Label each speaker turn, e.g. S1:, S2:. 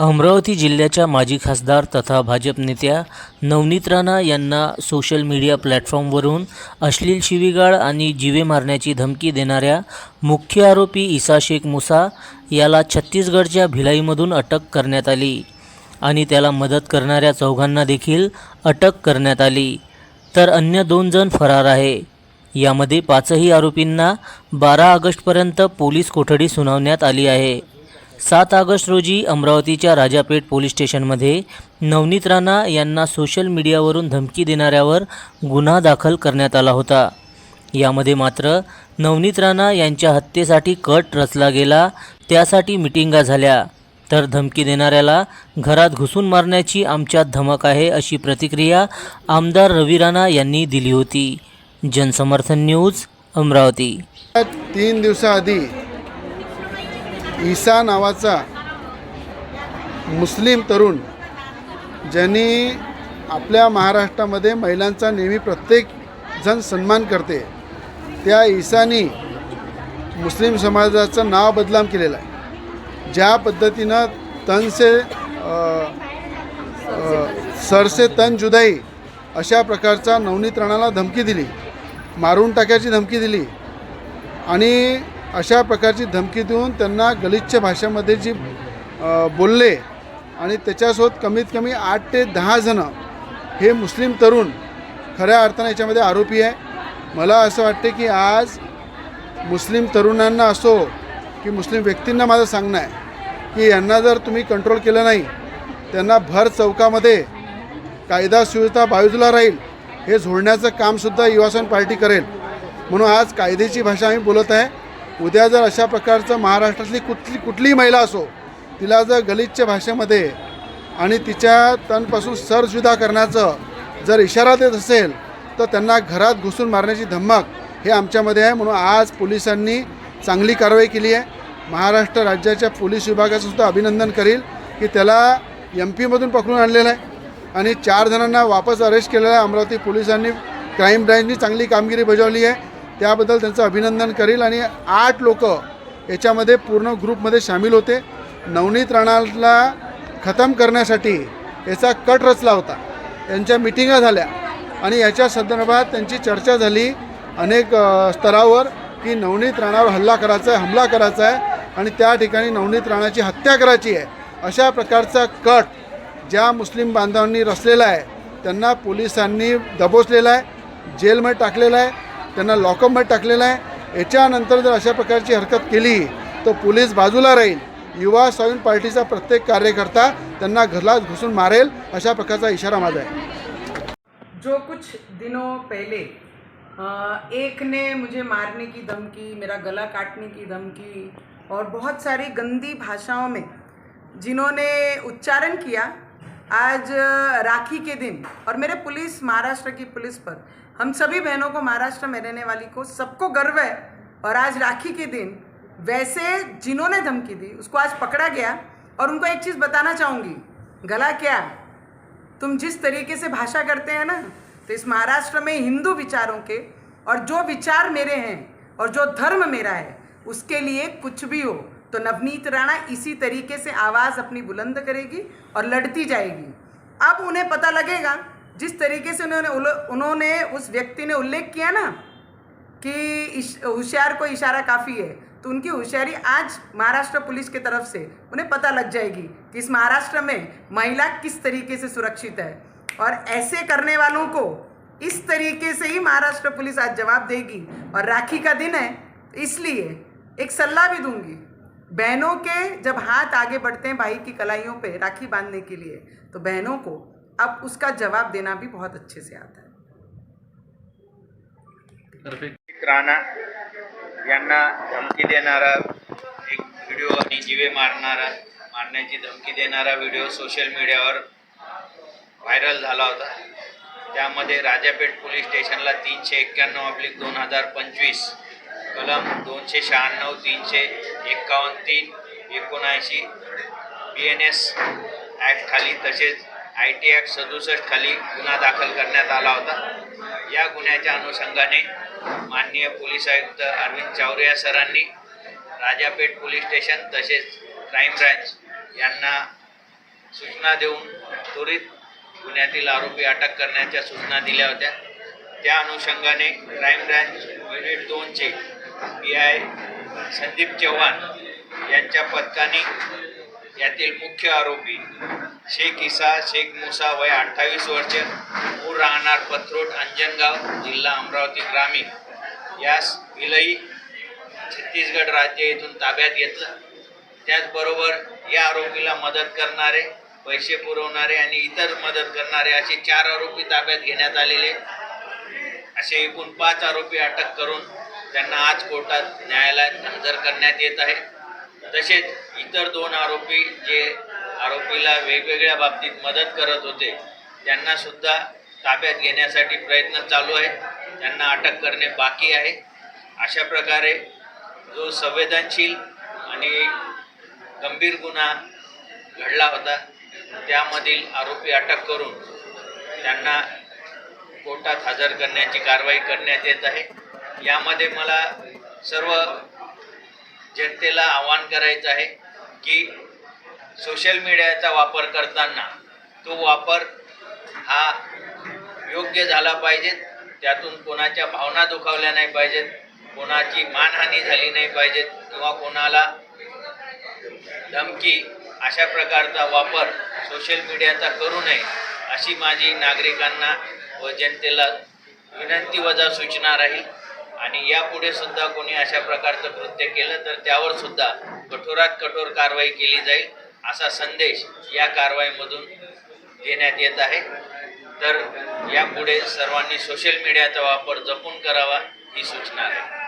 S1: अमरावती जिल्ह्याच्या माजी खासदार तथा भाजप नेत्या नवनीत राणा यांना सोशल मीडिया प्लॅटफॉर्मवरून अश्लील शिवीगाळ आणि जीवे मारण्याची धमकी देणाऱ्या मुख्य आरोपी इसा शेख मुसा याला छत्तीसगडच्या भिलाईमधून अटक करण्यात आली आणि त्याला मदत करणाऱ्या चौघांना देखील अटक करण्यात आली. तर अन्य दोन जण फरार आहे. यामध्ये पाचही आरोपींना बारा ऑगस्टपर्यंत पोलीस कोठडी सुनावण्यात आली आहे. सात ऑगस्ट रोजी अमरावतीच्या राजापेठ पोलीस स्टेशनमध्ये नवनीत राणा यांना सोशल मीडियावरून धमकी देणाऱ्यावर गुन्हा दाखल करण्यात आला होता. यामध्ये मात्र नवनीत राणा यांच्या हत्येसाठी कट रचला गेला त्यासाठी मिटिंगा झाल्या. तर धमकी देणाऱ्याला घरात घुसून मारण्याची आमच्यात धमक आहे अशी प्रतिक्रिया आमदार रवी राणा यांनी दिली होती. जनसमर्थन न्यूज अमरावती.
S2: तीन दिवसाआधी ईसा नावाचा मुस्लिम तरुण ज्यांनी आपल्या महाराष्ट्रामध्ये महिलांचा नेहमी प्रत्येक जण सन्मान करते त्या ईसानी मुस्लिम समाजाचं नाव बदलाम केलेलं आहे. ज्या पद्धतीनं तन से तन जुदाई अशा प्रकारचा नवनीत राणाला धमकी दिली मारून टाकायची धमकी दिली आणि अशा प्रकारची धमकी देऊन त्यांना गलिच्छ भाषेमध्ये जी बोलले आणि त्याच्यासोबत कमीत कमी आठ ते दहा जणं हे मुस्लिम तरुण खऱ्या अर्थानं याच्यामध्ये आरोपी आहे. मला असं वाटते की आज मुस्लिम तरुणांना असो की मुस्लिम व्यक्तींना माझं सांगणं आहे की यांना जर तुम्ही कंट्रोल केलं नाही त्यांना भर चौकामध्ये कायदा सुविधा बाजूला राहील हे झोडण्याचं कामसुद्धा युवासन पार्टी करेल. म्हणून आज कायद्याची भाषा आम्ही बोलत आहे. उद्या जर अशा प्रकारचं महाराष्ट्रातली कुठली कुठलीही महिला असो तिला जर गलिच्छ भाषेमध्ये आणि तिच्या तनपासून सरजुदा करण्याचं जर इशारा देत असेल तर त्यांना घरात घुसून मारण्याची धमक हे आमच्यामध्ये आहे. म्हणून आज पोलिसांनी चांगली कारवाई केली आहे. महाराष्ट्र राज्याच्या पोलीस विभागाचं सुद्धा अभिनंदन करील की त्याला एम पीमधून पकडून आणलेलं आहे. आणि चार जणांना वापस अरेस्ट केलेलं आहे. अमरावती पोलिसांनी क्राईम ब्रँचनी चांगली कामगिरी बजावली आहे. त्याबद्दल त्यांचं अभिनंदन करील आणि आठ लोक याच्यामध्ये पूर्ण ग्रुपमध्ये सामील होते. नवनीत राणाला खतम करण्यासाठी याचा कट रचला होता. त्यांच्या मिटिंगा झाल्या आणि याच्या संदर्भात त्यांची चर्चा झाली अनेक स्तरावर की नवनीत राणावर हल्ला करायचा आहे हमला करायचा आहे आणि त्या ठिकाणी नवनीत राणाची हत्या करायची आहे. अशा प्रकारचा कट ज्या मुस्लिम बांधवांनी रचलेला आहे त्यांना पोलिसांनी दबोचलेला आहे जेलमध्ये टाकलेला आहे. त्यांना लॉकअपमध्ये टाकलेलं आहे. याच्यानंतर जर अशा प्रकारची हरकत केली तर पोलीस बाजूला राहील. युवा स्वाभिमान पार्टीचा प्रत्येक कार्यकर्ता त्यांना घरात घुसून मारेल अशा प्रकारचा इशारा माझा आहे.
S3: जो कुछ दिनों पहले एक ने मुझे मारने की धमकी मेरा गला काटने की धमकी और बहुत सारी गंदी भाषाओं में जिन्होंने उच्चारण किया आज राखी के दिन और मेरे पुलिस महाराष्ट्र की पुलिस पर हम सभी बहनों को, महाराष्ट्र में रहने वाली को सबको गर्व है। और आज राखी के दिन, वैसे जिन्होंने धमकी दी, उसको आज पकड़ा गया। और उनको एक चीज़ बताना चाहूँगी, गला क्या? तुम जिस तरीके से भाषा करते हैं ना तो इस महाराष्ट्र में हिंदू विचारों के और जो विचार मेरे हैं और जो धर्म मेरा है, उसके लिए कुछ भी हो तो नवनीत राणा इसी तरीके से आवाज़ अपनी बुलंद करेगी और लड़ती जाएगी। अब उन्हें पता लगेगा जिस तरीके से उन्होंने उन्होंने उस व्यक्ति ने उल्लेख किया ना कि होशियार को इशारा काफ़ी है तो उनकी होशियारी आज महाराष्ट्र पुलिस की तरफ़ से, उन्हें पता लग जाएगी कि इस महाराष्ट्र में महिला किस तरीके से सुरक्षित है। और ऐसे करने वालों को इस तरीके से ही महाराष्ट्र पुलिस आज जवाब देगी। और राखी का दिन है, इसलिए एक सलाह भी दूँगी, बहनों के जब हाथ आगे बढ़ते हैं भाई की कलाइयों पे राखी बांधने के लिए तो बहनों को अब उसका जवाब देना भी बहुत अच्छे से आता है।
S4: राणा यांना धमकी देणारा एक व्हिडिओ आणि जीवे मारणारा मारण्याची धमकी देणारा व्हिडिओ सोशल मीडियावर व्हायरल झाला होता. त्यामध्ये राजापेठ पोलीस स्टेशनला तीनशे एक्क्याण्णव ऑब्लिक दोन हजार पंचवीस कलम दोनशे शहाण्णव तीनशे एक्कावन्न तीन एकोणऐंशी बी एन एस ॲक्ट खाली तसेच आय टी ॲक्ट सदुसष्ट खाली गुन्हा दाखल करण्यात आला होता. या गुन्ह्याच्या अनुषंगाने माननीय पोलीस आयुक्त अरविंद चावरिया सरांनी राजापेठ पोलीस स्टेशन तसेच क्राईम ब्रँच यांना सूचना देऊन त्वरित गुन्ह्यातील आरोपी अटक करण्याच्या सूचना दिल्या होत्या. त्या अनुषंगाने क्राईम ब्रँच युनिट दोनचे पी आय संदीप चव्हाण यांच्या पथकाने यातील मुख्य आरोपी शेख इसा शेख मुसा वय अठ्ठावीस वर्ष मूळ राहणार पथरोड अंजनगाव जिल्हा अमरावती ग्रामीण. यास विलई छत्तीसगड राज्य येथून ताब्यात घेतलं. त्याचबरोबर या आरोपीला मदत करणारे पैसे पुरवणारे आणि इतर मदत करणारे असे चार आरोपी ताब्यात घेण्यात आलेले असे एकूण पाच आरोपी अटक करून त्यांना आज कोर्टात न्यायालयात हजर करण्यात येत आहे. तसेच इतर दोन आरोपी जे आरोपीला वेगवेगळ्या बाबतीत मदत करत होते त्यांना सुद्धा ताब्यात घेण्यासाठी प्रयत्न चालू आहेत. त्यांना अटक करणे बाकी आहे. अशा प्रकारे जो संवेदनशील आणि गंभीर गुन्हा घडला होता त्यामधील आरोपी अटक करून त्यांना कोर्टात हजर करण्याची कारवाई करण्यात येत आहे. यामध्ये मला सर्व जनतेला आवाहन करायचं आहे की सोशल मीडियाचा वापर करताना तो वापर हा योग्य झाला पाहिजे. त्यातून कोणाच्या भावना दुखावल्या नाही पाहिजेत. कोणाची मानहानी झाली नाही पाहिजेत. किंवा कोणाला धमकी अशा प्रकारचा वापर सोशल मीडियाचा करू नये अशी माझी नागरिकांना व जनतेला विनंती वजा सूचना राहील. आणि यापुढे सुद्धा कोणी अशा प्रकारचं कृत्य केलं तर त्यावर सुद्धा कठोरात कठोर कारवाई केली जाईल असा संदेश या कारवाईमधून देण्यात येत आहे. तर यापुढे सर्वांनी सोशल मीडियाचा वापर जपून करावा ही सूचना आहे.